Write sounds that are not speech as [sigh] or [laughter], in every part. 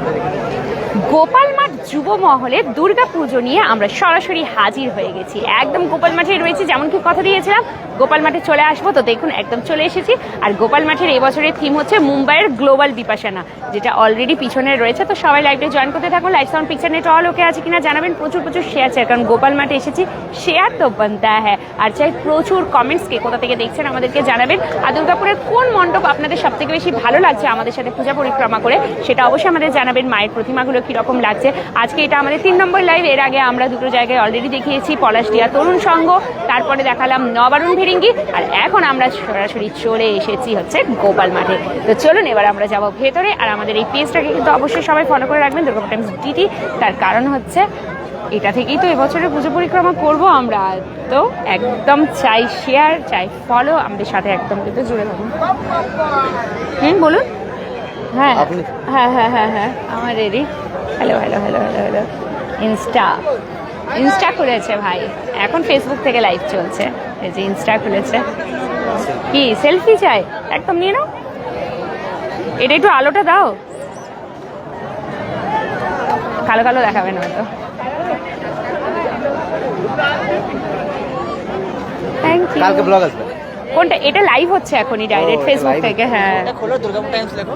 Thank [laughs] you. Gopal মাঠ যুব মহলে দুর্গা পুজো নিয়ে আমরা সরাসরি হাজির হয়ে গেছি। একদম গোপাল মাঠে রয়েছে, যেমন কি কথা দিয়েছিলাম, গোপাল মাঠে চলে আসব তো দেখুন, একদম চলে এসেছি। আর গোপাল মাঠের এবছরের থিম হচ্ছে মুম্বাইয়ের গ্লোবাল বিপাশানা যেটা অলরেডি পিছনে রয়েছে। তো সবাই লাইভে জয়েন করতে থাকুন live sound picture net all okay আছে কিনা জানাবেন। প্রচুর প্রচুর শেয়ার চাই, কারণ গোপাল মাঠে এসেছি শেয়ার তো বানতা হ্যাঁ। আর চাই প্রচুর কমেন্টস কে কোথা থেকে দেখছেন আমাদেরকে জানাবেন। আর দুর্গাপুরের কোন মণ্ডপ আপনাদের সব থেকে বেশি ভালো লাগছে আমাদের সাথে পূজা পরিক্রমা করে, সেটা অবশ্যই আমাদের জানাবেন, মায়ের প্রতিমাগুলো কীরকম লাগছে। আজকে এটা আমাদের তিন নম্বর লাইভ এর আগে আমরা দুটো জায়গায় অলরেডি দেখিয়েছি পলাশডিয়া তরুণ সংঘ তারপরে দেখালাম নবারুণ ভিরিঙ্গি আর এখন আমরা সরাসরি চলে এসেছি হচ্ছে গোপাল মাঠে। তো চলুন এবার আমরা যাব ভেতরে আর আমাদের এই পেজটাকে কিন্তু অবশ্যই সবাই ফলো করে রাখবেন দুর্গাপুর টাইমস ডিটি তার কারণ হচ্ছে এটা থেকেই তো এবছরের পুজো পরিক্রমা করব আমরা। তো একদম চাই শেয়ার চাই ফলো আমাদের সাথে একদম কিন্তু জুড়ে থাকুন। হুম বলুন। হ্যাঁ হ্যাঁ হ্যাঁ হ্যাঁ হ্যাঁ আমার ready hello hello hello hello hello insta insta খুলেছে ভাই। এখন ফেসবুক থেকে লাইভ চলছে। এই যে ইনস্টা খুলেছে। কি সেলফি চাই? একদম নিয়ে নাও। এটা একটু আলোটা দাও। কালো কালো দেখাবে না তো থ্যাংক ইউ কালকে ব্লগ আসবে। কোনটা? এটা লাইভ হচ্ছে এখনই ডাইরেক্ট ফেসবুক থেকে হ্যাঁ। খোলো দুর্গাপুর টাইমস লেখো।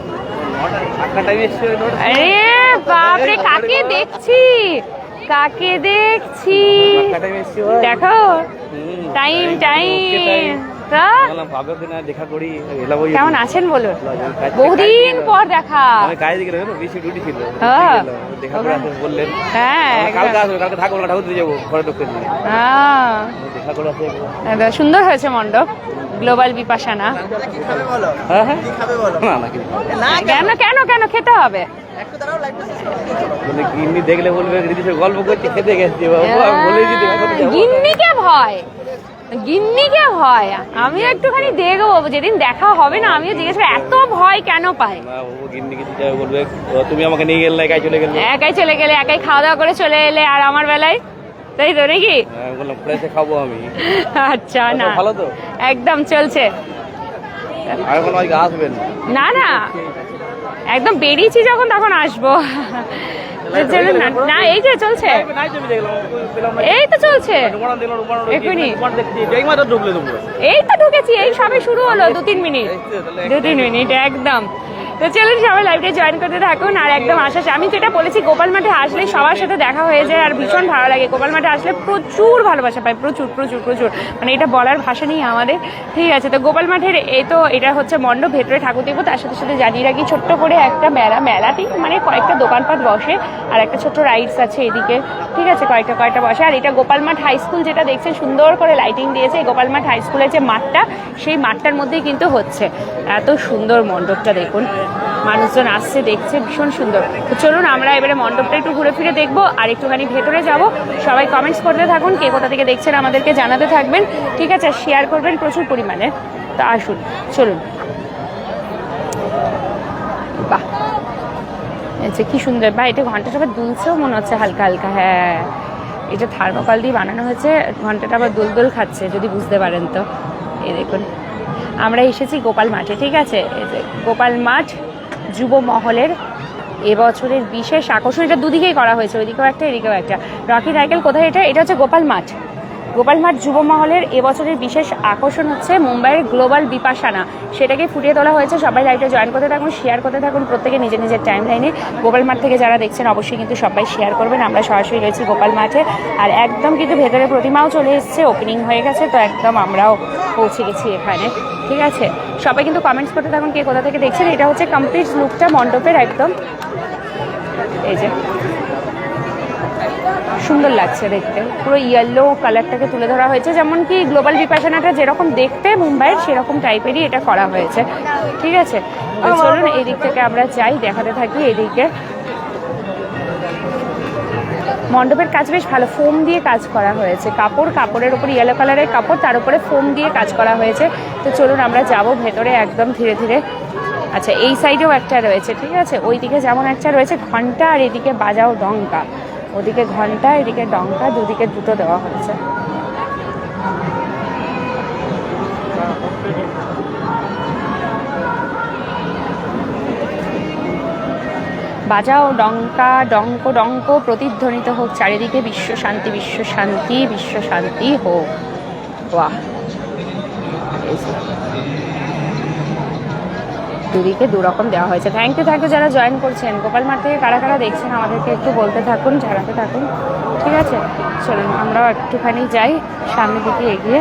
আরে বাপরে কাকে দেখছি? কাকে দেখছি? দেখো। টাইম টাইম কেমন আছেন বলুন? বহুদিন পর দেখা। হ্যাঁ। হ্যাঁ। হ্যাঁ, সুন্দর হয়েছে মণ্ডপ। গ্লোবাল বিপাশানা হ্যাঁ হ্যাঁ। না না কেন কেন কেন খেতে হবে? মানে গিন্নি দেখলে বলবে গল্প করছে খেতে গেছি আমি করতে যাব গিন্নিকে ভয়। গিন্নিকে ভয়। আমিও একটুখানি দেখব যেদিন দেখা হবে না আমিও জিজ্ঞেস এত ভয় কেন পায়? ও গিন্নি কিছু যাবে বলবে ও, তুমি আমাকে নিয়ে গেলে একাই চলে গেলে। একাই চলে গেলে একাই খাওয়া দাওয়া করে চলে এলে আর আমার বেলায়? তাই তো নাকি? ফ্রেশে খাব আমি। আচ্ছা না। ভালো তো? একদম চলছে। আর এখন আসবেন? না না। একদম বেরিয়েছি যখন তখন আসব। না না এই যে চলছে। এই তো চলছে। এই তো ঢুকেছি এই সবে শুরু হলো দু তিন মিনিট। দু তিন মিনিট একদম। তো চলুন সবাই লাইভটা জয়েন করতে থাকুন আর একদম আশা আমি যেটা বলেছি, গোপাল মাঠে আসলে সবার সাথে দেখা হয়ে যায় আর ভীষণ ভালো লাগে। গোপাল মাঠে আসলে প্রচুর ভালোবাসা পাই, প্রচুর প্রচুর প্রচুর। মানে এটা বলার ভাষা নেই আমাদের। ঠিক আছে, তো গোপাল মাঠের এই তো এটা হচ্ছে মণ্ডপ, ভেতরে ঠাকুর দেখব তার সাথে সাথে জানিয়ে রাখি, ছোট্ট করে একটা মেলা, মেলাতেই মানে কয়েকটা দোকানপাট বসে আর একটা ছোট্ট রাইডস আছে এদিকে। ঠিক আছে, কয়েকটা কয়েকটা বসে। আর এটা গোপাল মাঠ হাই স্কুল যেটা দেখছেন, সুন্দর করে লাইটিং দিয়েছে। গোপাল মাঠ হাই স্কুলের যে মাঠটা, সেই মাঠটার মধ্যেই কিন্তু হচ্ছে। এত সুন্দর মণ্ডপটা দেখুন। মানুষজন আসছে, দেখছে, ভীষণ সুন্দর। তো চলুন, আমরা এবারে মণ্ডপটা একটু ঘুরে ফিরে দেখব আর একটুখানি ভেতরে যাব। সবাই কমেন্টস করতে থাকুন, কে কোথা থেকে দেখছেন আমাদেরকে জানাতে থাকবেন। ঠিক আছে শেয়ার করবেন প্রচুর পরিমাণে। তো আসুন, চলুন। বাহ! আচ্ছা কি সুন্দর। বা এটা ঘন্টাটা আবার দুলছেও মনে হচ্ছে হালকা হালকা হ্যাঁ। এটা থার্মোকল দিয়ে বানানো হয়েছে, ঘন্টাটা আবার দুলদুল খাচ্ছে, যদি বুঝতে পারেন তো। এই দেখুন, আমরা এসেছি গোপাল মাঠে, ঠিক আছে? গোপাল মাঠ যুব মহলের এবছরের বিশেষ আকর্ষণ। এটা দুদিকেই করা হয়েছে, ওইদিকেও একটা, এদিকেও একটা। রকি সাইকেল কোথায় এটা? এটা হচ্ছে গোপাল মাঠ। গোপাল মাঠ যুব মহলের এবছরের বিশেষ আকর্ষণ হচ্ছে মুম্বাইয়ের গ্লোবাল বিপাশানা। সেটাকে ফুটিয়ে তোলা হয়েছে, সবাই লাইভে জয়েন করতে থাকুন শেয়ার করতে থাকুন, প্রত্যেকে নিজের নিজের টাইম লাইনে গোপাল মাঠ থেকে যারা দেখছেন, অবশ্যই কিন্তু সবাই শেয়ার করবেন। আমরা সরাসরি রয়েছি গোপাল মাঠে। আর একদম কিন্তু ভেতরে প্রতিমাও চলে এসছে ওপেনিং হয়ে গেছে, তো একদম আমরাও পৌঁছে গেছি এখানে। ঠিক আছে? সবাই কিন্তু কমেন্টস করতে থাকুন, কে কোথা থেকে দেখছেন? এটা হচ্ছে কমপ্লিট লুকটা মণ্ডপের একদম। এই যে। সুন্দর লাগছে দেখতে। পুরো ইয়েলো কালারটাকে তুলে ধরা হয়েছে। যেমন কি গ্লোবাল বিপাশনাটা যেরকম দেখতে মুম্বাইয়ের, সেরকম টাইপেরই এটা করা হয়েছে। ঠিক আছে? চলুন এই দিক থেকে আমরা যাই, দেখাতে থাকি এদিকে। মণ্ডপের কাজ বেশ ভালো। ফোম দিয়ে কাজ করা হয়েছে। কাপড়, কাপড়ের উপর ইয়েলো কালারের কাপড়, তার উপরে ফোম দিয়ে কাজ করা হয়েছে। তো চলুন আমরা যাব ভেতরে একদম ধীরে ধীরে। আচ্ছা এই সাইডেও একটা রয়েছে, ঠিক আছে? ওইদিকে যেমন একটা রয়েছে, ঘণ্টা আর এদিকে বাজাও ডঙ্কা ওদিকে ঘণ্টা, এদিকে ডঙ্কা দুদিকে দুটো দেওয়া হয়েছে বাজাও ডঙ্কা ডঙ্ক ডঙ্ক প্রতিধ্বনিত হোক, চারিদিকে বিশ্ব শান্তি বিশ্ব শান্তি বিশ্ব শান্তি হোক বাহ। দুদিকে দু রকম দেওয়া হয়েছে। থ্যাংক ইউ থ্যাংক ইউ যারা জয়েন করছেন। গোপাল মাঠ থেকে কারা কারা দেখছেন আমাদেরকে একটু বলতে থাকুন, জানাতে থাকুন। ঠিক আছে? চলুন, আমরাও একটুখানি যাই, সামনের দিকে এগিয়ে।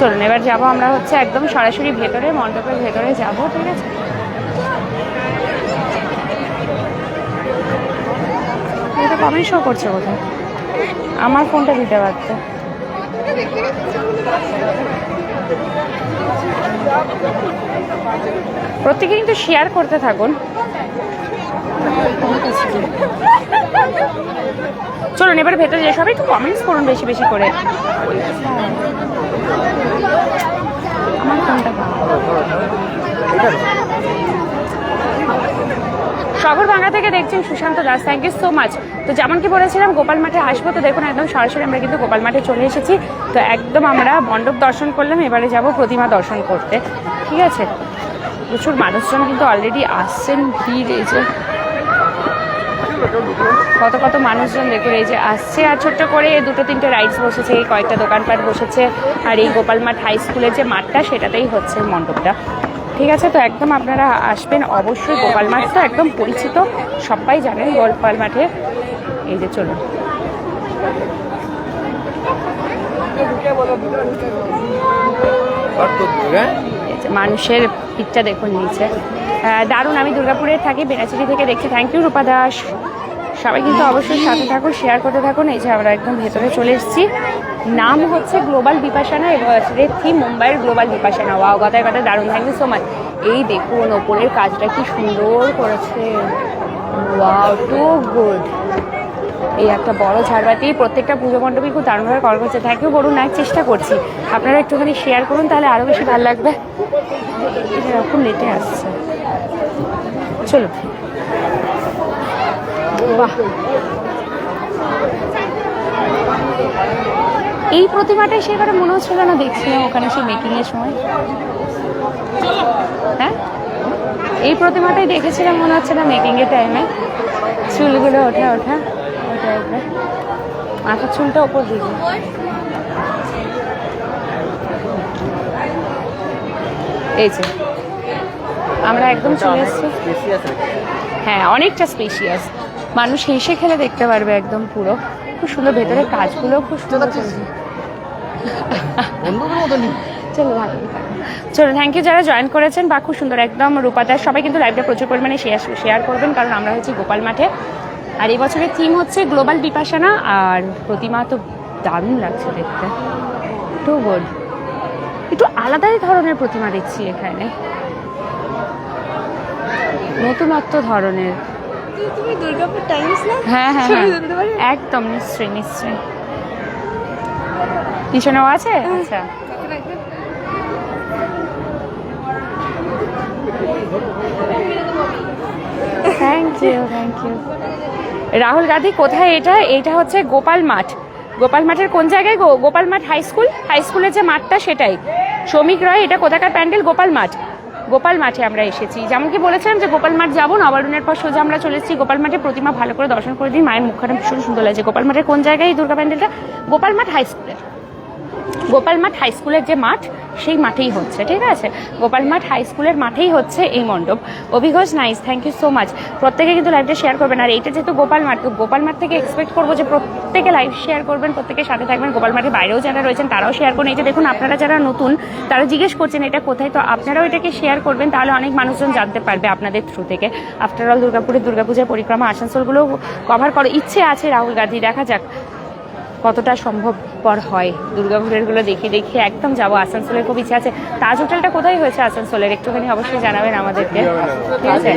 চলুন, এবার যাব আমরা হচ্ছে একদম সরাসরি ভেতরে, মণ্ডপের ভেতরে যাব, ঠিক আছে? এটা কমেন্ট শো করছে কোথায় আমার ফোনটা দিতে পারতো। প্রত্যেকে কিন্তু শেয়ার করতে থাকুন। চলুন, এবার ভেতরে যে সবাই একটু কমেন্টস করুন বেশি বেশি করে। আমার ফোনটা দাও। থেকে দেখছেন Sushanta Das. Thank you so much তো যেমন কি বলেছিলাম, গোপাল মাঠে আসব তো দেখুন একদম সরাসরি আমরা কিন্তু গোপাল মাঠে চলে এসেছি। তো একদম আমরা মণ্ডপ দর্শন করলাম, এবারে যাব প্রতিমা দর্শন করতে। ঠিক আছে? প্রচুর মানুষজন কিন্তু অলরেডি আসছেন, ভিড় এই যে। কত কত মানুষজন দেখুন এই যে আসছে। আর ছোট্ট করে দুটো তিনটে রাইডস বসেছে কয়েকটা দোকানপাট বসেছে। আর এই গোপাল মাঠ হাই স্কুলের যে মাঠটা, সেটাতেই হচ্ছে মণ্ডপটা। ঠিক আছে? তো একদম আপনারা আসবেন অবশ্যই। গোপাল মাঠ তো একদম পরিচিত। সবাই জানেন গোপাল মাঠে। এই যে চলুন। মানুষের পিকটা দেখুন নিচে। দারুণ। আমি দুর্গাপুরে থাকি বেনাচিরি থেকে দেখছি। Thank you Rupa Das. সবাই কিন্তু অবশ্যই সাথে থাকুন শেয়ার করতে থাকুন। এই যে আমরা একদম ভেতরে চলে এসেছি। নাম হচ্ছে গ্লোবাল বিপাশানা এবং থিম মুম্বাইয়ের গ্লোবাল বিপাশানা ওয়াও কথায় কথায় দারুণ। থ্যাংক ইউ সো মাচ এই দেখুন, ওপরের কাজটা কি সুন্দর করেছে। ওয়াও টু গুড এই একটা বড় ঝাড়বাতি, প্রত্যেকটা পুজো মণ্ডপই খুব দারুণভাবে কল করছে। থ্যাংক ইউ বলুন এক চেষ্টা করছি। আপনারা একটুখানি শেয়ার করুন, তাহলে আরও বেশি ভালো লাগবে। এরকম লেটে আসছে। চলুন। বাহ। এই প্রতিমাটাই সেবারে মনে হচ্ছিল না দেখছিলাম ওখানে সেই মেকিং এর সময়। হ্যাঁ? এই প্রতিমাটাই দেখেছিলাম মনে হচ্ছে না মেকিং এর টাইমে চুলগুলো ওঠা ওঠা ওঠা ওঠা। মাথার চুলটা ওপর দিকে এই যে আমরা একদম চলে এসেছি। হ্যাঁ অনেকটা স্পেশিয়াস মানুষ হেসে খেলে দেখতে পারবে একদম পুরো। খুব সুন্দর ভেতরের কাজগুলো খুব সুন্দর চলো ভালো চলো থ্যাংক ইউ যারা জয়েন করেছেন বা খুব সুন্দর একদম রূপাদার সবাই কিন্তু লাইভটা প্রচুর পরিমাণে শেয়ার শেয়ার করবেন কারণ আমরা হচ্ছি গোপাল মাঠে। আর এই বছরের থিম হচ্ছে গ্লোবাল বিপাশানা আর প্রতিমা তো দারুণ লাগছে দেখতে। টু গুড একটু আলাদাই ধরনের প্রতিমা দেখছি এখানে। নতুনত্ব ধরনের। তুমি দুর্গাপুর টাইমস না হ্যাঁ হ্যাঁ হ্যাঁ? একদম নিশ্চয়ই নিশ্চয়ই। পিছনেও আছে? আচ্ছা। Thank you thank you Rahul Gandhi কোথায় এটা? এটা হচ্ছে গোপাল মাঠ। গোপাল মাঠের কোন জায়গায় গো? গোপাল মাঠ হাই স্কুল হাই স্কুলের যে মাঠটা সেটাই। শ্রমিক রয় এটা কোথাকার প্যান্ডেল? গোপাল মাঠ। গোপাল মাঠে আমরা এসেছি। যেমন কি বলেছিলাম যে গোপাল মাঠ যাব, নবারুণের পর সোজা আমরা চলে এসেছি গোপাল মাঠে। প্রতিমা ভালো করে দর্শন করে দিই। মায়ের মুখখানা ভীষণ সুন্দর লাগছে। গোপাল মাঠের কোন জায়গায় এই দুর্গা প্যান্ডেলটা? গোপাল মাঠ হাই স্কুলের। গোপাল মাঠ হাই স্কুলের যে মাঠ, সেই মাঠেই হচ্ছে, ঠিক আছে? গোপাল মাঠ হাই স্কুলের মাঠেই হচ্ছে এই মণ্ডপ। Abhighosh nice thank you so much প্রত্যেকে কিন্তু লাইভটা শেয়ার করবেন। আর এইটা যেহেতু গোপাল মাঠ, তো গোপাল মাঠ থেকে এক্সপেক্ট করব যে প্রত্যেকে লাইভ শেয়ার করবেন, প্রত্যেকে সাথে থাকবেন। গোপাল মাঠের বাইরেও যারা রয়েছেন, তারাও শেয়ার করুন। এই যে দেখুন, আপনারা যারা নতুন, তারা জিজ্ঞেস করছেন এটা কোথায়, তো আপনারাও এটাকে শেয়ার করবেন, তাহলে অনেক মানুষজন জানতে পারবে আপনাদের থ্রু থেকে। আফটার অল দুর্গাপুরের দুর্গাপূজার পরিক্রমা আসানসোলগুলো কভার করো। ইচ্ছে আছে রাহুল গান্ধী, দেখা যাক। কতটা সম্ভবপর হয়? দুর্গাপুরেরগুলো দেখে দেখে একদম যাব। আসানসোলের খুব ইচ্ছা আছে। তাজ হোটেলটা কোথায় হয়েছে আসানসোলের? একটুখানি অবশ্যই জানাবেন আমাদেরকে। ঠিক আছে?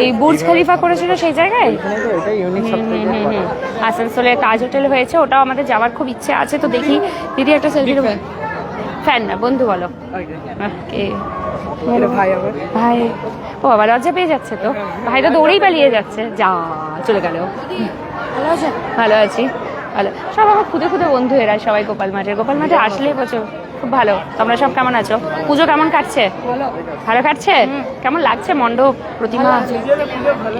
ওই বুর্জ খালিফা করেছিল সেই জায়গায়? হুম, হুম, হুম, হুম। আসানসোলে তাজ হোটেল হয়েছে। ওটাও আমাদের যাওয়ার খুব ইচ্ছে আছে। তো দেখি দিদি একটা সেলফি ফ্যান না বন্ধু বলো. ভাই ভাই। ও বাবা লজ্জা পেয়ে যাচ্ছে তো? ভাই তো দৌড়েই পালিয়ে যাচ্ছে। যা চলে গেল। ভালো আছে ভালো আছি। ভালো। সব আমার খুদে খুদে বন্ধু এরা সবাই গোপাল মাঠের গোপাল মাঠে আসলে বছর খুব ভালো। তোমরা সব কেমন আছো? পুজো কেমন কাটছে? ভালো ভালো কাটছে? কেমন লাগছে মণ্ডপ প্রতিমা?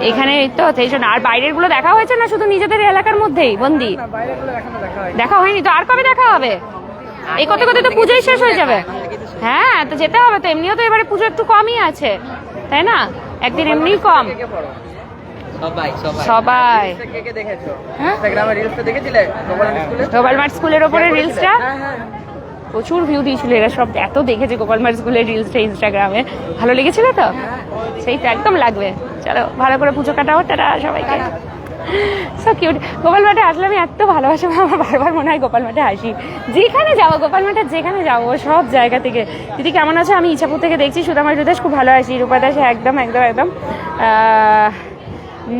এখানে তো সেই জন্য। আর বাইরেরগুলো দেখা হয়েছে না শুধু নিজেদের এলাকার মধ্যেই? বন্দি? দেখা হয়নি। তো? আর কবে দেখা হবে? এই কত কত তো পুজোই শেষ হয়ে যাবে। হ্যাঁ তো যেতে হবে তো। এমনিও তো এবারে পুজো একটু কমই আছে। তাই না? একদিন এমনি কম। সবাই সবাই। সবাই। কে কে দেখেছ? হ্যাঁ? ইনস্টাগ্রামে রিলসটা দেখেছিলে? গোপাল মার্ট স্কুলের ওপরে রিলসটা হ্যাঁ হ্যাঁ প্রচুর ভিউ দিয়েছিল এরা সব। এত দেখেছে গোপাল মার্ট স্কুলের রিলসটা ইনস্টাগ্রামে ভালো লেগেছিল তো? সেই তো একদম লাগবে। চলো ভালো করে পুজো কাটাও তারা সবাইকে। সো কিউট গোপাল মাঠে আসলে আমি এত ভালোবাসা আমার বারবার মনে হয় গোপাল মাঠে আসি। যেখানে যাব গোপাল মাঠে যেখানে যাব সব জায়গা থেকে। দিদি কেমন আছে? আমি ইচ্ছাপুর থেকে দেখছি সুদামা রুদাস খুব ভালো আছি। রূপা দাস একদম একদম একদম। আহ,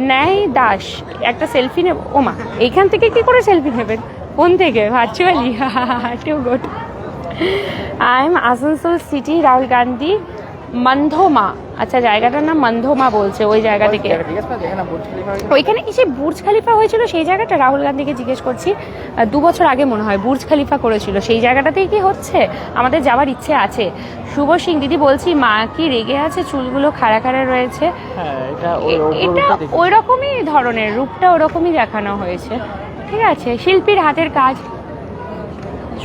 ন্যায় দাস। একটা সেলফি নেব। ও মা, এইখান থেকে কি করে সেলফি নেবেন? কোন থেকে virtually too good I am Asansol city, Rahul Gandhi. মন্ধমা। আচ্ছা জায়গাটার নাম মন্ধমা বলছে ওই জায়গা থেকে। ওইখানে কি সেই বুর্জ খালিফা হয়েছিল সেই জায়গাটা? রাহুল গান্ধীকে জিজ্ঞেস করছি দু বছর আগে মনে হয় বুর্জ খালিফা করেছিল। সেই জায়গাটাতেই কি হচ্ছে? আমাদের যাওয়ার ইচ্ছে আছে। শুভ সিং দিদি বলছি মা কি রেগে আছে? চুলগুলো খাড়া খাড়া রয়েছে। হ্যাঁ এটা ওই রকমই ধরনের রূপটা ওরকমই দেখানো হয়েছে। ঠিক আছে শিল্পীর হাতের কাজ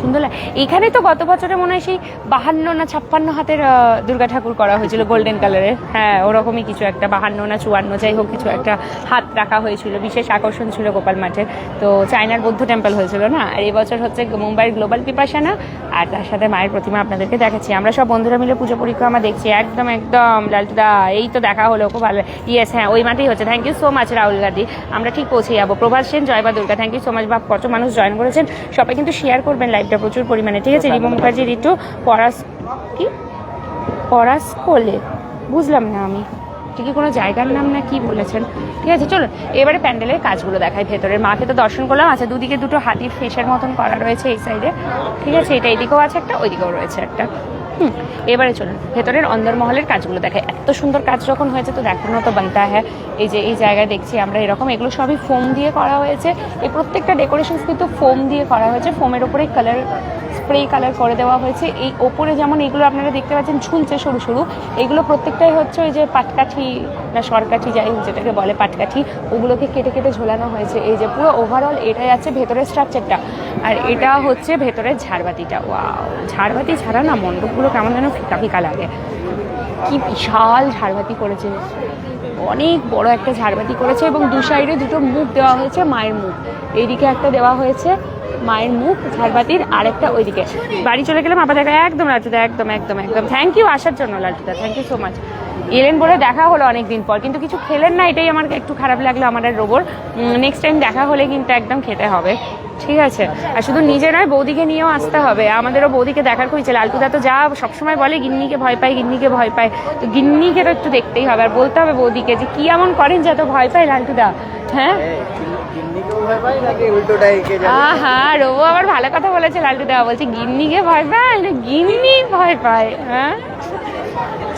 সুন্দর লাগে এখানে তো গত বছরে মনে হয় সেই বাহান্ন না ছাপ্পান্ন হাতের দুর্গা ঠাকুর করা হয়েছিল গোল্ডেন কালারের হ্যাঁ ওরকমই কিছু একটা, বাহান্ন না চুয়ান্ন, যাই হোক, কিছু একটা হাত রাখা হয়েছিল। বিশেষ আকর্ষণ ছিল গোপাল মাঠে তো চায়নার বৌদ্ধ টেম্পল হয়েছিল না? আর এই বছর হচ্ছে মুম্বাইয়ের গ্লোবাল পিপাসানা। আর তার সাথে মায়ের প্রতিমা আপনাদেরকে দেখাচ্ছি। আমরা সব বন্ধুরা মিলে পুজো পরিক্রমা দেখছি। একদম একদম লালটুদা এই তো দেখা হলো, খুব ভালো। ইয়েস হ্যাঁ ওই মাঠেই হচ্ছে। Thank you so much Rahul Gandhi আমরা ঠিক পৌঁছে যাব। Prabhas Sen জয়বা Durga. Thank you so much বা কত মানুষ জয়েন করেছেন। সবাই কিন্তু শেয়ার করবেন লাইভটা প্রচুর পরিমাণে, ঠিক আছে? রিমা মুখার্জি ঋতু পরাস, কি? পরাস কোলে? বুঝলাম না আমি। ঠিকই কোনো জায়গার নাম না কি বলেছেন? ঠিক আছে চলো এবারে প্যান্ডেলের কাজগুলো দেখাই ভেতরের। মাকে তো দর্শন করলাম। আচ্ছা দুদিকে দুটো হাতির ফেসের মতন করা রয়েছে এই সাইডে ঠিক আছে, এটা এদিকেও আছে একটা, ওইদিকেও রয়েছে একটা। হুম, এবারে চলুন। ভেতরের অন্দরমহলের কাজগুলো এত সুন্দর কাজ যখন হয়েছে, তো দেখানো তো বানতা হ্যাঁ এই যে এই জায়গায় দেখছি আমরা এরকম, এগুলো সবই ফোম দিয়ে করা হয়েছে। এই প্রত্যেকটা ডেকোরেশন কিন্তু ফোম দিয়ে করা হয়েছে, ফোমের ওপরে কালার স্প্রে কালার করে দেওয়া হয়েছে। এই ওপরে যেমন এগুলো আপনারা দেখতে পাচ্ছেন, ঝুলছে সরু সরু, এগুলো প্রত্যেকটাই হচ্ছে ওই যে পাটকাঠি না সরকাঠি, যাই যেটাকে বলে পাটকাঠি, ওগুলোকে কেটে কেটে ঝোলানো হয়েছে। এই যে পুরো ওভারঅল এটাই আছে ভেতরের স্ট্রাকচারটা আর এটা হচ্ছে ভেতরের ঝাড়বাতিটা। ওয়াও ঝাড়বাতি ছাড়া না মণ্ডপগুলো কেমন যেন ফিকা ফিকা লাগে। কি বিশাল ঝাড়বাতি করেছে। অনেক বড় একটা ঝাড়বাতি করেছে এবং দু সাইডে দুটো মুখ দেওয়া হয়েছে মায়ের মুখ। এইদিকে একটা দেওয়া হয়েছে মায়ের মুখ, ঝাড়বাতির আরেকটা ওইদিকে। বাড়ি চলে গেলাম, আবার দেখা, একদম লালটুদা একদম একদম একদম। থ্যাংক ইউ আসার জন্য লালটুদা থ্যাংক ইউ সো মাচ এলেন বলে দেখা হলো অনেকদিন পর, কিন্তু কিছু খেলেন না, এটাই আমার একটু খারাপ লাগল আমার আর রোবর। নেক্সট টাইম দেখা হলে কিন্তু একদম খেতে হবে। ঠিক আছে। আর শুধু নিজে নয় বৌদিকে নিয়েও আসতে হবে। আমাদেরও বৌদিকে দেখার খুব ইচ্ছে। লালটুদা তো যা সবসময় বলে গিন্নিকে ভয় পায় গিন্নিকে ভয় পায়। তো গিন্নিকে তো একটু দেখতেই হবে। আর বলতে হবে বৌদিকে যে কি এমন করেন যে এত ভয় পায় লালটুদা হ্যাঁ? রবু আবার ভালো কথা বলেছে লালটু দেওয়া বলছে গিন্নিকে ভয় পায়? গিন্নি ভয় পায় হ্যাঁ?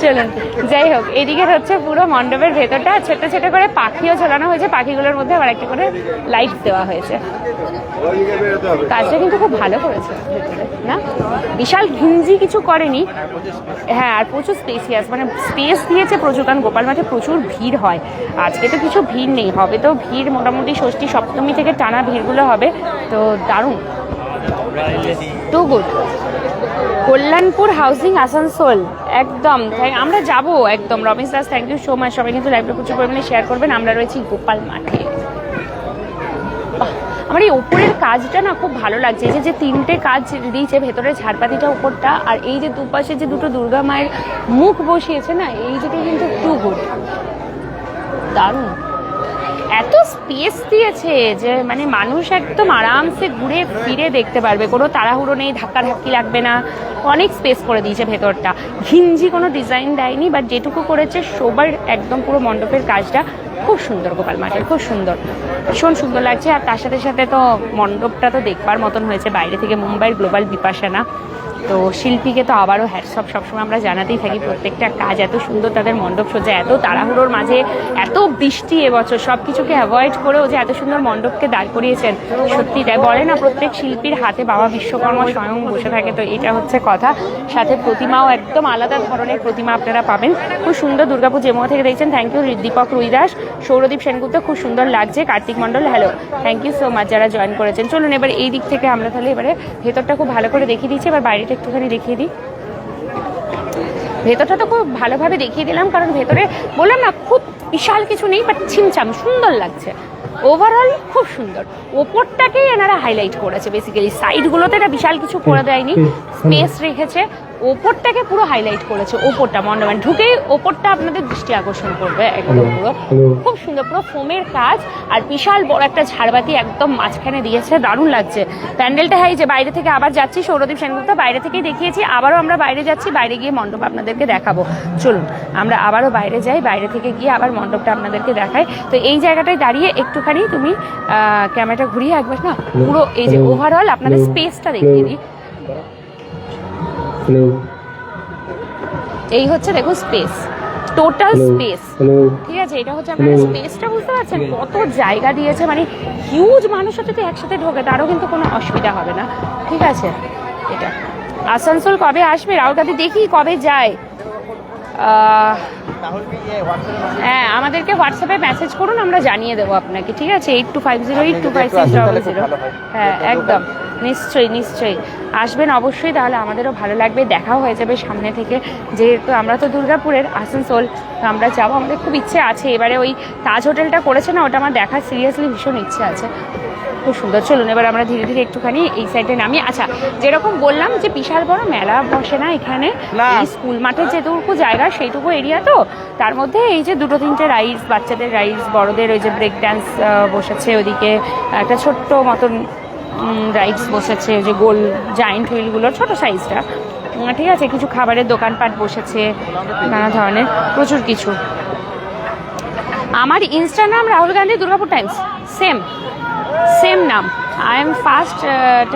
চলুন। যাই হোক, এদিকে হচ্ছে পুরো মণ্ডপের ভেতরটা ছোট ছোট করে পাখিও ঝোলানো হয়েছে। পাখিগুলোর মধ্যে আবার একটা করে লাইট দেওয়া হয়েছে। কাজটা কিন্তু খুব ভালো করেছে। না? বিশাল ঘিঞ্জি কিছু করেনি। হ্যাঁ আর প্রচুর স্পেসিয়াস মানে স্পেস দিয়েছে প্রচুর, কারণ গোপাল মাঠে প্রচুর ভিড় হয়। আজকে তো কিছু ভিড় নেই। হবে তো ভিড় মোটামুটি ষষ্ঠী সপ্তমী থেকে টানা ভিড়গুলো হবে। তো দারুণ। Too good Kalyanpur housing Asansol, একদম। আমরা যাব একদম। Ramesh Das thank you so much সবাই কিন্তু লাইভটা প্রচুর পরিমাণে শেয়ার করবেন। আমরা রয়েছি গোপাল মাঠে। আমার এই ওপরের কাজটা না খুব ভালো লাগছে। এই যে তিনটে কাজ দিয়েছে, ভেতরে ঝাড়পাতিটা, উপরটা, আর এই যে দুপাশে যে দুটো দুর্গা মায়ের মুখ বসিয়েছে না, এই দুটো কিন্তু টু গুড দারুণ। এত স্পেস দিয়েছে যে মানে মানুষ একদম আরামসে ঘুরে ফিরে দেখতে পারবে। কোনো তাড়াহুড়ো নেই ধাক্কা ধাক্কি লাগবে না। অনেক স্পেস করে দিয়েছে ভেতরটা। ঘিঞ্জি কোনো ডিজাইন দেয়নি বাট যেটুকু করেছে সবার একদম পুরো মণ্ডপের কাজটা খুব সুন্দর গোপাল মাঠের, খুব সুন্দর। ভীষণ সুন্দর লাগছে আর তার সাথে সাথে তো মণ্ডপটা তো দেখবার মতন হয়েছে। বাইরে থেকে মুম্বাইয়ের গ্লোবাল বিপাশানা। তো শিল্পীকে তো আবারও হ্যাটসঅপ সবসময় আমরা জানাতেই থাকি। প্রত্যেকটা কাজ এত সুন্দর, তাদের মণ্ডপ সজ্জা, এত তাড়াহুড়োর মাঝে, এত বৃষ্টি এবছর সব কিছুকে অ্যাভয়েড করেও যে এত সুন্দর মণ্ডপকে দাঁড় করিয়েছেন, সত্যি তাই বলে না, প্রত্যেক শিল্পীর হাতে বাবা বিশ্বকর্মা স্বয়ং বসে থাকে, তো এটা হচ্ছে কথা। সাথে প্রতিমাও একদম আলাদা ধরনের প্রতিমা আপনারা পাবেন। খুব সুন্দর দুর্গাপুর জেমো থেকে দেখছেন থ্যাংক ইউ দীপক রুইদাস, সৌরদীপ সেনগুপ্ত, খুব সুন্দর লাগছে, Kartik Mondal hello thank you so much যারা জয়েন করেছেন। চলুন এবার এই দিক থেকে আমরা তাহলে এবারে ভেতরটা খুব ভালো করে দেখিয়ে দিচ্ছি, এবার বাইরেটা একটুখানি দেখিয়ে দিই। ভেতরটা তো খুব ভালোভাবে দেখিয়ে দিলাম কারণ ভেতরে বললাম না খুব বিশাল কিছু নেই বাট ছিমছাম সুন্দর লাগছে। ওভারঅল খুব সুন্দর। ওপরটাকেই এনারা হাইলাইট করেছে বেসিক্যালি সাইডগুলোতে এটা বিশাল কিছু করে দেয়নি। স্পেস রেখেছে। ওপরটাকে পুরো হাইলাইট করেছে ওপরটা মন্ডপে। ঢুকেই ওপরটা আপনাদের দৃষ্টি আকর্ষণ করবে একদম পুরো। খুব সুন্দর পুরো ফোমের কাজ। আর বিশাল বড় একটা ঝাড়বাতি একদম মাঝখানে দিয়েছে দারুণ লাগছে। প্যান্ডেলটা হ্যাঁ যে বাইরে থেকে আবার যাচ্ছি সৌরদীপ সেনগুপ্ত বাইরে থেকেই দেখিয়েছি আবারও আমরা বাইরে যাচ্ছি বাইরে গিয়ে মণ্ডপ আপনাদেরকে দেখাবো। চলুন আমরা আবারও বাইরে যাই বাইরে থেকে গিয়ে আবার মণ্ডপটা আপনাদেরকে দেখাই। তো এই জায়গাটায় দাঁড়িয়ে একটুখানি তুমি ক্যামেরাটা ঘুরিয়ে একবার না? পুরো এই যে ওভারঅল আপনাদের স্পেসটা দেখিয়ে দিই। হ্যালো এই হচ্ছে দেখুন স্পেস টোটাল স্পেস ঠিক আছে এটা হচ্ছে আপনারা স্পেসটা বুঝতে পারছেন? কত জায়গা দিয়েছে মানে হিউজ মানুষের যদি একসাথে ঢোকে তারও কিন্তু কোনো অসুবিধা হবে না। ঠিক আছে? এটা। আসানসোল কবে আসবে? গান্ধী দেখি কবে যায়। হ্যাঁ আমাদেরকে হোয়াটসঅ্যাপে মেসেজ করুন আমরা জানিয়ে দেবো আপনাকে। ঠিক আছে? Eight two five zero eight two five six double zero হ্যাঁ একদম। নিশ্চয়ই নিশ্চয়ই। আসবেন অবশ্যই তাহলে আমাদেরও ভালো লাগবে। দেখাও হয়ে যাবে সামনে থেকে। যেহেতু আমরা তো দুর্গাপুরের আসানসোল তো আমরা যাব। আমাদের খুব ইচ্ছে আছে। এবারে ওই তাজ হোটেলটা করেছে না ওটা আমার দেখার সিরিয়াসলি ভীষণ ইচ্ছে আছে। খুব সুন্দর। চলুন এবার আমরা ধীরে ধীরে একটুখানি এই সাইডে নামি। আচ্ছা যেরকম বললাম যে বিশাল বড় মেলা বসে না এখানে স্কুল মাঠের যেটুকু জায়গা সেইটুকু এরিয়া তো। তার মধ্যে এই যে দুটো তিনটে রাইডস বাচ্চাদের রাইডস বড়দের ওই যে ব্রেক ড্যান্স বসেছে ওদিকে। একটা ছোট্ট মতন রাইডস বসেছে যে গোল জায়েন্ট হুইলগুলো ছোট সাইজটা ঠিক আছে, কিছু খাবারের দোকানপাট বসেছে, নানা ধরনের, প্রচুর কিছু। আমার ইনস্টার নাম Rahul Gandhi, Durgapur Times same same নাম। I am first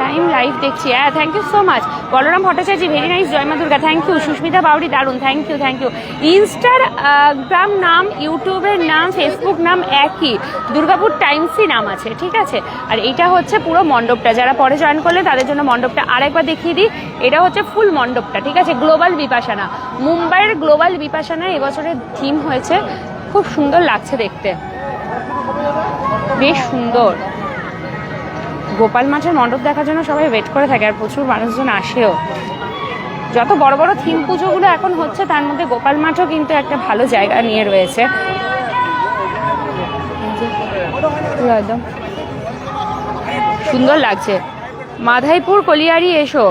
time live দেখছি। হ্যাঁ thank you so much Balaram Bhattacharya very nice জয়মা Durga thank you Susmita Bauri, দারুণ thank you thank you Instagram নাম ইউটিউবের নাম ফেসবুক নাম একই। দুর্গাপুর টাইমসই নাম আছে, ঠিক আছে? আর এটা হচ্ছে পুরো মণ্ডপটা। যারা পরে জয়েন করলে তাদের জন্য মণ্ডপটা আরেকবার দেখিয়ে দিই। এটা হচ্ছে ফুল মণ্ডপটা, ঠিক আছে? গ্লোবাল বিপাসানা মুম্বাইয়ের গ্লোবাল বিপাশানা এবছরের থিম হয়েছে। খুব সুন্দর লাগছে দেখতে। বেশ সুন্দর। গোপাল মাঠের মণ্ডপ দেখার জন্য সবাই ওয়েট করে থাকে আর প্রচুর মানুষজন আসেও। যত বড় বড় থিম পুজোগুলো এখন হচ্ছে, তার মধ্যে গোপাল মাঠও কিন্তু একটা ভালো জায়গা নিয়ে রয়েছে। সুন্দর লাগছে। মাধাইপুর, কলিয়ারি এসো।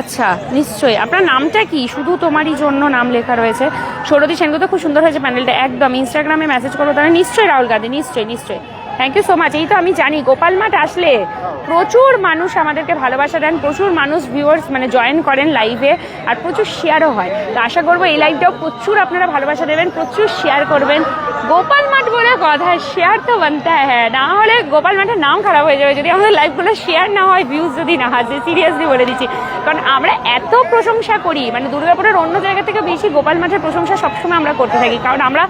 আচ্ছা নিশ্চয়ই। আপনার নামটা কি? শুধু তোমারই জন্য নাম লেখা রয়েছে। সৌরদী সেনগুপ্ত খুব সুন্দর হয়েছে প্যানেলটা একদম ইনস্টাগ্রামে মেসেজ করব তাহলে নিশ্চয়ই রাহুল গান্ধী, নিশ্চয়ই নিশ্চয়ই। থ্যাংক ইউ সো মাচ এই তো আমি জানি, গোপাল মাঠ আসলে প্রচুর মানুষ আমাদেরকে ভালোবাসা দেন, প্রচুর মানুষ ভিউয়ার্স মানে জয়েন করেন লাইভে আর প্রচুর শেয়ারও হয়। তো আশা করব এই লাইভটাও প্রচুর আপনারা ভালোবাসা দেবেন, প্রচুর শেয়ার করবেন। গোপাল মাঠ বলে কথা শেয়ার তো বানতে হ্যাঁ না হলে গোপাল মাঠের নাম খারাপ হয়ে যাবে। যদি আমাদের লাইভগুলো শেয়ার না হয় ভিউজ যদি না আসে সিরিয়াসলি বলে দিচ্ছি। কারণ আমরা এত প্রশংসা করি মানে দুর্গাপুরের অন্য জায়গা থেকে বেশি গোপাল মাঠের প্রশংসা সবসময় আমরা করতে থাকি। কারণ আমরা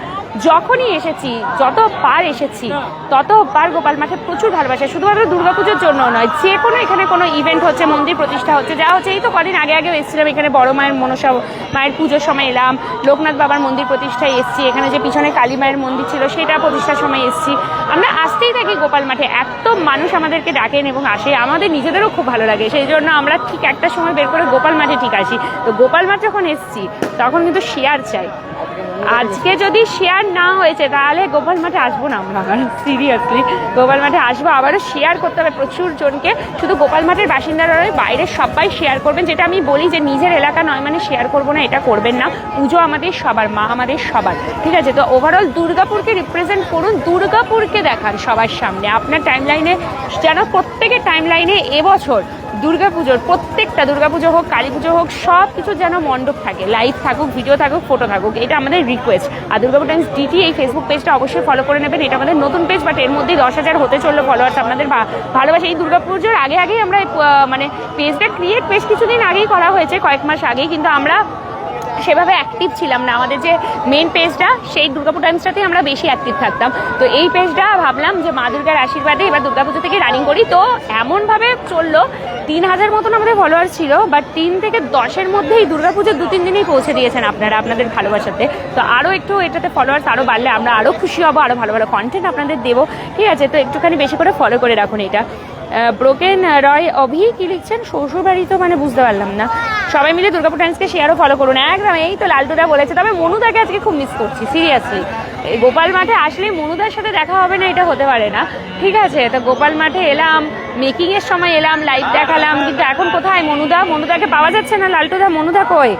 যখনই এসেছি, যত পার এসেছি, তত পার গোপাল মাঠে প্রচুর ভালোবাসা। শুধুমাত্র দুর্গাপুজোর জন্য নয়, যে কোনো এখানে কোনো ইভেন্ট হচ্ছে, মন্দির প্রতিষ্ঠা হচ্ছে, যা হচ্ছে, এই তো কদিন আগে আগে এসেছিলাম, এখানে বড় মায়ের মনসা, মায়ের পুজোর সময় এলাম, লোকনাথ বাবার মন্দির প্রতিষ্ঠায় এসেছি, এখানে যে পিছনে কালী মায়ের মন্দির ছিল, সেটা প্রতিষ্ঠার সময় এসেছি। আমরা আসতেই থাকি গোপাল মাঠে। এত মানুষ আমাদেরকে ডাকেন এবং আসে। আমাদের নিজেদেরও খুব ভালো লাগে। সেই জন্য আমরা ঠিক একটা সময় বের করে গোপাল মাঠে ঠিক আসি তো গোপাল মাঠ যখন এসেছি, তখন কিন্তু শেয়ার চাই। আজকে যদি শেয়ার না হয়েছে, তাহলে গোপাল মাঠে আসব না আমরা সিরিয়াসলি গোপাল মাঠে আসব, আবারও শেয়ার করতে হবে প্রচুর জনকে। শুধু গোপাল মাঠের বাসিন্দারা বাইরের সবাই শেয়ার করবেন। যেটা আমি বলি যে, নিজের এলাকা নয় মানে শেয়ার করব না, এটা করবেন না। পুজো আমাদের সবার, মা আমাদের সবার। ঠিক আছে? তো ওভারঅল দুর্গাপুরকে রিপ্রেজেন্ট করুন, দুর্গাপুরকে দেখান সবার সামনে। আপনার টাইম লাইনে যেন প্রত্যেকের টাইম লাইনে এবছর দুর্গাপুজোর প্রত্যেকটা দুর্গাপুজো হোক কালী পুজো হোক, সব কিছু যেন মণ্ডপ থাকে লাইভ থাকুক ভিডিও থাকুক ফটো থাকুক, এটা আমাদের রিকোয়েস্ট আর দুর্গাপুর টাইমস ডিটি এই ফেসবুক পেজটা অবশ্যই ফলো করে নেবেন, এটা আমাদের নতুন পেজ বাট এর মধ্যেই দশ হাজার হতে চলল ফলোয়ার্স আপনাদের ভালোবাসা। এই দুর্গাপুজোর আগে আগেই আমরা মানে পেজটা ক্রিয়েট বেশ কিছুদিন আগেই করা হয়েছে, কয়েক মাস আগেই, কিন্তু আমরা সেভাবে অ্যাক্টিভ ছিলাম না। আমাদের যে মেন পেজটা সেই দুর্গাপুর টাইমসটাতেই আমরা বেশি অ্যাক্টিভ থাকতাম। তো এই পেজটা ভাবলাম যে মা দুর্গার আশীর্বাদে এবার দুর্গাপুজো থেকে রানিং করি। তো এমনভাবে চলল, তিন হাজার মতন আমাদের ফলোয়ার ছিল বাট তিন থেকে দশের মধ্যেই দুর্গাপুজোর দু তিন দিনেই পৌঁছে দিয়েছেন আপনারা আপনাদের ভালোবাসাতে। তো আরও একটু এটাতে ফলোয়ার্স আরও বাড়লে আমরা আরও খুশি হব আরও ভালো ভালো কন্টেন্ট আপনাদের দেবো। ঠিক আছে, তো একটুখানি বেশি করে ফলো করে রাখুন এটা। ব্রোকেন রয়, অভি, কি লিখছেন? শ্বশুরবাড়ি তো মানে বুঝতে পারলাম না। সবাই মিলে দুর্গাপুর টাইমসকে শেয়ারও ফলো করুন। একদম, এই তো লালটুদা বলেছে। তবে মনুদাকে আজকে খুব মিস করছি সিরিয়াসলি এই গোপাল মাঠে আসলে মনুদার সাথে দেখা হবে না, এটা হতে পারে না। ঠিক আছে, তো গোপাল মাঠে এলাম মেকিং এর সময় এলাম লাইভ দেখালাম, কিন্তু এখন কোথায় মনুদা মনুদাকে পাওয়া যাচ্ছে না লালটুদা মনুদা কই?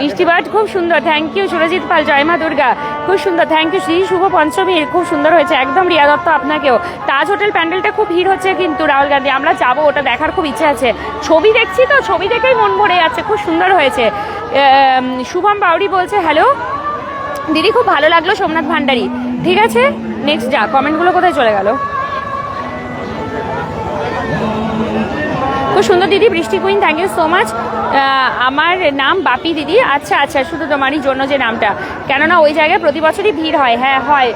মিষ্টি বাট খুব সুন্দর। থ্যাংক ইউ সুরজিৎ পাল জয় মা দুর্গা। খুব সুন্দর। Thank you Shri Shubho Panchami. খুব সুন্দর হয়েছে। একদম রিয়া দত্ত আপনাকেও। তাজ হোটেল প্যান্ডেলটা খুব ভিড় হচ্ছে কিন্তু রাহুল গান্ধী। আমরা যাব, ওটা দেখার খুব ইচ্ছে আছে। ছবি দেখছি তো? ছবি দেখেই মন ভরে যাচ্ছে। খুব সুন্দর হয়েছে। শুভম বাউরি বলছে হ্যালো দিদি, খুব ভালো লাগল সোমনাথ ভান্ডারী। ঠিক আছে? নেক্সট যা। কমেন্টগুলো কোথায় চলে গেল? খুব সুন্দর দিদি, Brishti queen thank you so much আমার নাম বাপি দিদি। আচ্ছা আচ্ছা শুধু তোমারই জন্য যে নামটা। কেননা ওই জায়গায় প্রতি বছরই ভিড় হয়। হ্যাঁ হয়।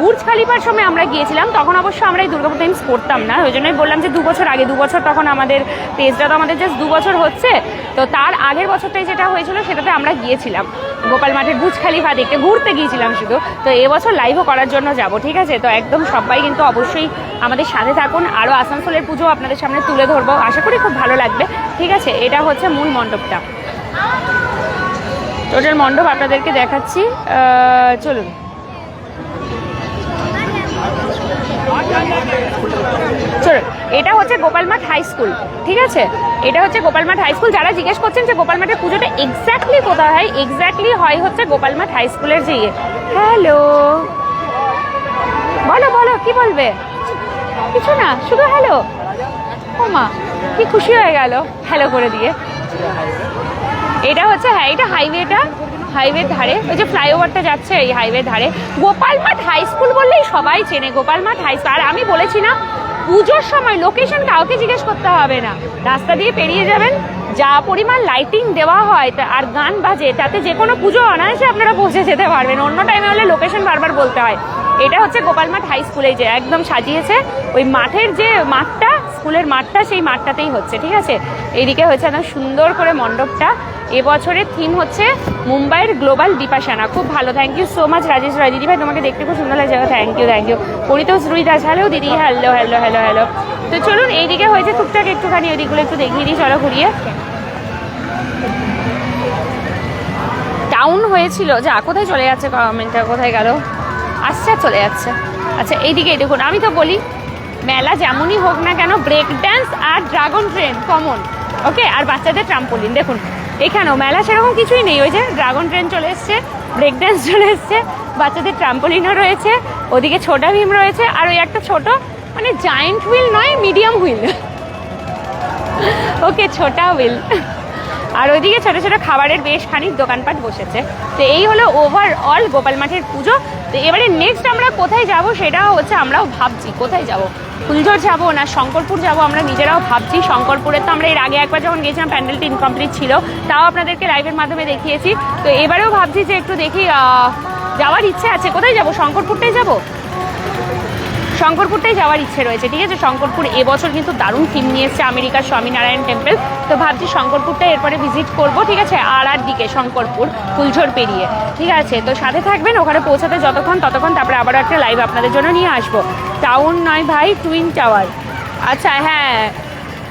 বুর্জ খালিফার সময় আমরা গিয়েছিলাম, তখন অবশ্য আমরা এই দুর্গাপুর টাইমস করতাম না, ওই জন্যই বললাম যে দু বছর আগে, দু বছর তখন আমাদের পেজটা তো আমাদের জাস্ট দু বছর হচ্ছে, তো তার আগের বছরটাই যেটা হয়েছিল সেটাতে আমরা গিয়েছিলাম। গোপাল মাঠের বুর্জ খালিফা দেখতে ঘুরতে গিয়েছিলাম শুধু, তো এবছর লাইভও করার জন্য যাব, ঠিক আছে? তো একদম সবাই কিন্তু অবশ্যই আমাদের সাথে থাকুন, আরও আসানসোলের পুজো আপনাদের সামনে তুলে ধরবো, আশা করি খুব ভালো লাগবে, ঠিক আছে? এটা হচ্ছে মূল মণ্ডপটা। টোটাল মণ্ডপ আপনাদেরকে দেখাচ্ছি চলুন। চলুন, এটা হচ্ছে গোপালমাঠ হাই স্কুল ঠিক আছে? এটা হচ্ছে গোপালমাঠ হাই স্কুল যারা জিজ্ঞেস করছেন যে গোপালমাঠের পুজোটা এক্স্যাক্টলি কোথায় হয় এক্স্যাক্টলি হয় হচ্ছে গোপালমাঠ হাই স্কুলের যে ইয়ে। হ্যালো বলো বলো, কি বলবে? কিছু না, শুধু হ্যালো ও মা, কি খুশি হয়ে গেল। হ্যালো করে দিয়ে। এটা হচ্ছে হ্যাঁ এটা হাইওয়েটা হাইওয়ের ধারে, ওই যে ফ্লাইওভারটা যাচ্ছে এই হাইওয়ের ধারে। গোপালমাঠ হাই স্কুল বললেই সবাই চেনে গোপালমাঠ হাই স্কুল। আর আমি বলেছি না, পুজোর সময় লোকেশন কাউকে জিজ্ঞেস করতে হবে না। রাস্তা দিয়ে পেরিয়ে যাবেন, যা পরিমাণ লাইটিং দেওয়া হয় আর গান বাজে, তাতে যে কোনো পুজো অনায়াসে আপনারা পৌঁছে যেতে পারবেন। অন্য টাইমে হলে লোকেশন বারবার বলতে হয়। এটা হচ্ছে গোপালমাঠ হাই স্কুলে যে একদম সাজিয়েছে। ওই মাঠের যে মাঠটা স্কুলের মাঠটা সেই মাঠটাতেই হচ্ছে, ঠিক আছে? এইদিকে হচ্ছে একদম সুন্দর করে মণ্ডপটা। এবছরের থিম হচ্ছে মুম্বাইয়ের গ্লোবাল বিপাশানা। খুব ভালো thank you so much Rajesh Roy. দিদি ভাই, তোমাকে দেখতে খুব সুন্দর লাগছে। Thank you thank you Paritosh Ruidas hello দিদি হ্যালো হ্যালো হ্যালো হ্যালো তো চলুন, এইদিকে হয়েছে টুকটাক একটুখানি, ওইদিকগুলো একটু দেখিয়ে দিই, চলো ঘুরিয়ে। টাউন হয়েছিল, যা, কোথায় চলে যাচ্ছে কমেন্টটা কোথায় গেল? আচ্ছা চলে যাচ্ছে। আচ্ছা এইদিকে দেখুন, আমি তো বলি মেলা যেমনই হোক না কেন ব্রেক ড্যান্স আর ড্রাগন ট্রেন কমন ওকে আর বাচ্চাদের ট্রাম্পোলিন দেখুন, এখানেও মেলা সেরকম কিছুই নেই, ওই যে ড্রাগন ট্রেন চলে এসছে ব্রেক ড্যান্স চলে এসছে, বাচ্চাদের ট্রাম্পোলিনও রয়েছে, ওদিকে ছোটা ভীম রয়েছে, আর ওই একটা ছোট মানে জায়েন্ট হুইল নয় মিডিয়াম হুইল ওকে ছোটা হুইল আর ওইদিকে ছোটো ছোটো খাবারের বেশ খানিক দোকানপাট বসেছে, তো এই হলো ওভারঅল গোপাল মাঠের পুজো, তো এবারে নেক্সট আমরা কোথায় যাব সেটা হচ্ছে আমরাও ভাবছি, কোথায় যাব? ফুলঝোর যাব না, শঙ্করপুর যাব, আমরা নিজেরাও ভাবছি শঙ্করপুরে তো আমরা এর আগে একবার যখন গেছিলাম প্যান্ডেলটি ইনকমপ্লিট ছিল, তাও আপনাদেরকে লাইভের মাধ্যমে দেখিয়েছি। তো এবারেও ভাবছি যে একটু দেখি যাওয়ার ইচ্ছে আছে। কোথায় যাব? শঙ্করপুরটাই যাব? শঙ্করপুরটাই যাওয়ার ইচ্ছে রয়েছে, ঠিক আছে? শঙ্করপুর এবছর কিন্তু দারুণ থিম নিয়ে আমেরিকার স্বামীনারায়ণ টেম্পল তো ভাবছি শঙ্করপুরটা এরপরে ভিজিট করব, ঠিক আছে? আর আর দিকে, শঙ্করপুর ফুলঝোর পেরিয়ে। ঠিক আছে? তো সাথে থাকবেন, ওখানে পৌঁছাতে যতক্ষণ, ততক্ষণ তারপরে আবার একটা লাইভ আপনাদের জন্য নিয়ে আসব। টাউন নয় ভাই টুইন টাওয়ার আচ্ছা হ্যাঁ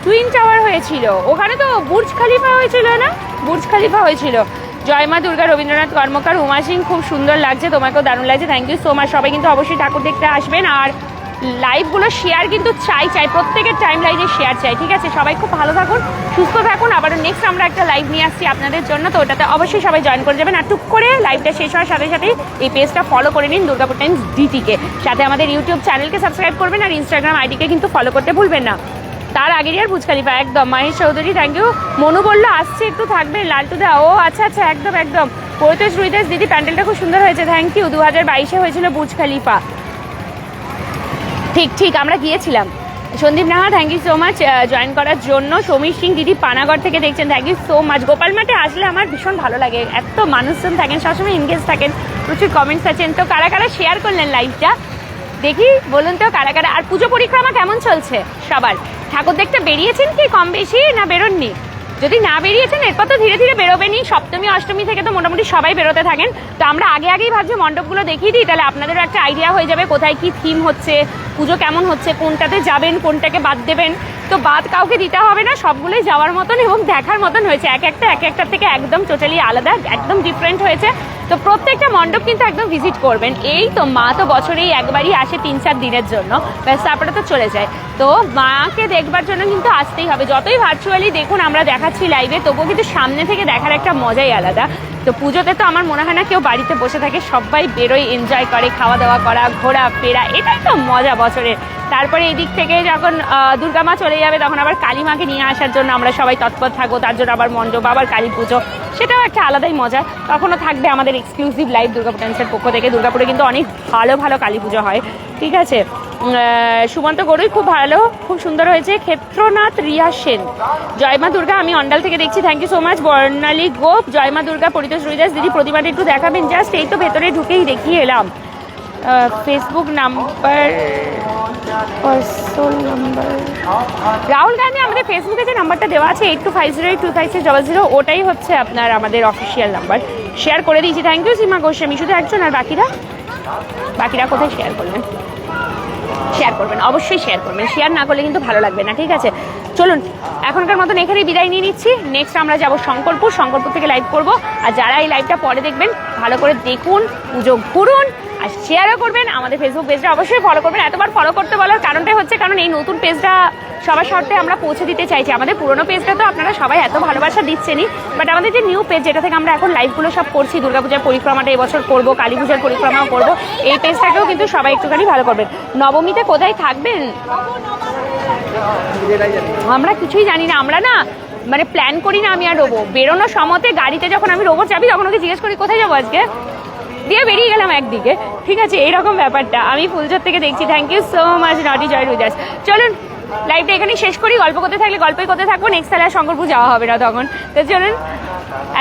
টুইন টাওয়ার হয়েছিল। ওখানে তো বুর্জ খালিফা হয়েছিল না? বুর্জ খালিফা হয়েছিল। জয়মা দুর্গা রবীন্দ্রনাথ কর্মকার, উমা সিং, খুব সুন্দর লাগছে, তোমাকেও দারুণ লাগছে থ্যাংক ইউ সো মাচ সবাই কিন্তু অবশ্যই ঠাকুর দেখতে আসবেন, আর লাইভগুলো শেয়ার কিন্তু চাই চাই। প্রত্যেকের টাইম লাইনে শেয়ার চাই, ঠিক আছে? সবাই খুব ভালো থাকুন, সুস্থ থাকুন। আবার নেক্সট আমরা একটা লাইভ নিয়ে আসছি আপনাদের জন্য। তো ওটাতে অবশ্যই সবাই জয়েন করে যাবেন। আর টুক করে লাইভটা শেষ হওয়ার সাথে সাথেই এই পেজটা ফলো করে নিন দুর্গাপুর টাইমস ডিটিকে সাথে আমাদের ইউটিউব চ্যানেলকে সাবস্ক্রাইব করবেন আর ইনস্টাগ্রাম আইডিকে কিন্তু ফলো করতে ভুলবেন না। তার আগের ইয়ার পুচকালিপা একদম। মাহেশ চৌধুরী থ্যাংক ইউ মনু বলল, আসছে, একটু থাকবে, লালটু দা। ও আচ্ছা আচ্ছা একদম একদম। পরিতোষ রুইদাস দিদি, প্যান্ডেলটা খুব সুন্দর হয়েছে থ্যাংক ইউ দু হাজার বাইশে হয়েছিল বুজ ঠিক ঠিক, আমরা গিয়েছিলাম। Sandip Naha thank you so much join করার জন্য। সমীর সিং দিদি পানাগড় থেকে দেখছেন thank you so much Gopal মাঠে আসলে আমার ভীষণ ভালো লাগে। এত মানুষজন থাকেন, সবসময় এনগেজ থাকেন, প্রচুর কমেন্টস আছেন তো কারা কারা শেয়ার করলেন লাইভটা দেখি, বলুন তো, কারা কারা? আর পুজো পরিক্রমা কেমন চলছে? সবার। ঠাকুর দেখতে বেরিয়েছেন কি কম বেশি, না বেরোননি? যদি না বেরিয়েছেন, এরপর তো ধীরে ধীরে বেরোবেনি সপ্তমী, অষ্টমী থেকে তো মোটামুটি সবাই বেরোতে থাকেন। তো আমরা আগে আগেই ভাবছি মণ্ডপগুলো দেখিয়ে দিই, তাহলে আপনাদেরও একটা আইডিয়া হয়ে যাবে কোথায় কি থিম হচ্ছে, পুজো কেমন হচ্ছে, কোনটাতে যাবেন, কোনটাকে বাদ দেবেন। তো বাদ কাউকে দিতে হবে না, সবগুলোই যাওয়ার মতন এবং দেখার মতন হয়েছে। এক একটা এক একটা থেকে একদম টোটালি আলাদা, একদম ডিফারেন্ট হয়েছে। তো প্রত্যেকটা মণ্ডপ কিন্তু একদম ভিজিট করবেন। এই তো মা তো বছরেই একবারই আসে তিন, চার দিনের জন্য। ব্যাস, তারপরে তো চলে যায়। তো মাকে দেখবার জন্য কিন্তু আসতেই হবে। যতই ভার্চুয়ালি দেখুন, আমরা দেখাচ্ছি লাইভে তবুও কিন্তু সামনে থেকে দেখার একটা মজাই আলাদা। তো পুজোতে তো আমার মনে হয় না কেউ বাড়িতে বসে থাকে, সবাই বেরোয় এনজয় করে খাওয়া দাওয়া করা, ঘোরা, ফেরা, এটাই তো মজা বছরের। তারপরে এই দিক থেকে যখন দুর্গা মা চলে যাবে, তখন আবার কালী মাকে নিয়ে আসার জন্য আমরা সবাই তৎপর থাকব, তার জন্য আবার মণ্ডপ, আবার কালী পুজো, সেটাও একটা আলাদাই মজা। তখনও থাকবে আমাদের এক্সক্লুসিভ লাইভ দুর্গাপুর ডান্সের পক্ষ থেকে। দুর্গাপুরে কিন্তু অনেক ভালো ভালো কালী পুজো হয়, ঠিক আছে? সুমন্ত গরুই খুব ভালো, খুব সুন্দর হয়েছে। ক্ষেত্রনাথ রিয়া সেন। জয়মা দুর্গা, আমি অন্ডাল থেকে দেখছি। Thank you so much Barnali Gope. জয়মা Durga, Paritosh Ruidas. দিদি, প্রতিমাটা একটু দেখাবেন। জাস্ট এই তো ভেতরে ঢুকেই দেখিয়ে এলাম। Facebook number number Rahul Gandhi, আমাদের ফেসবুকে যে নাম্বারটা দেওয়া আছে eight two five zero eight two five six double zero ওটাই হচ্ছে আপনার আমাদের অফিসিয়াল নাম্বার শেয়ার করে দিয়েছি। Thank you Seema Goswami. শুধু একজন আর বাকিরা? বাকিরা কোথায় শেয়ার করবেন? শেয়ার করবেন, অবশ্যই শেয়ার করবেন। শেয়ার না করলে কিন্তু ভালো লাগবে না, ঠিক আছে? চলুন, এখনকার মতন এখানেই বিদায় নিয়ে নিচ্ছি। নেক্সট আমরা যাব শঙ্করপুর। শঙ্করপুর থেকে লাইভ করব। আর যারা এই লাইভটা পরে দেখবেন, ভালো করে দেখুন, পুজো ঘুরুন, আর শেয়ারও করবেন। আমাদের ফেসবুক পেজটা অবশ্যই ফলো করবেন। এতবার ফলো করতে বলার কারণটাই হচ্ছে, কারণ এই নতুন পেজটা সবার শর্তে আমরা পৌঁছে দিতে চাইছি। আমাদের পুরোনো পেজটা তো আপনারা সবাই এত ভালোবাসা দিচ্ছেনই বাট আমাদের যে নিউ পেজ যেটা থেকে আমরা এখন লাইভগুলো সব করছি, দুর্গাপূজার পরিক্রমাটা এবছর করব কালী পূজার পরিক্রমাও করব, এই পেজটাকেও কিন্তু সবাই একটুখানি ভালো করবেন। নবমীতে কোথায় থাকবেন? আমরা কিছুই জানি না, আমরা না মানে প্ল্যান করি না আমি আর রোবো। বেরোনোর সময়তে গাড়িতে যখন আমি রোবো যাবি তখন ওকে জিজ্ঞেস করি, কোথায় যাব আজকে? দিয়ে বেরিয়ে গেলাম একদিকে। ঠিক আছে এইরকম ব্যাপারটা। আমি ফুলচর থেকে দেখছি। থ্যাংক ইউ সো মাচ নটি জয় রুদাস চলুন লাইভটা এখানে শেষ করি। গল্প করতে থাকলে গল্পই করতে থাকব। নেক্সট তাহলে শঙ্করপুর যাওয়া হবে না তখন। তো চলুন,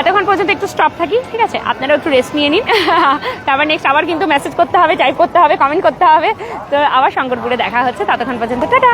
এতক্ষণ পর্যন্ত একটু স্টপ থাকি, ঠিক আছে? আপনারা একটু রেস্ট নিয়ে নিন। [laughs] তারপর নেক্সট আবার কিন্তু মেসেজ করতে হবে টাইপ করতে হবে কমেন্ট করতে হবে। তো আবার শঙ্করপুরে দেখা হচ্ছে। ততক্ষণ পর্যন্ত, টাটা!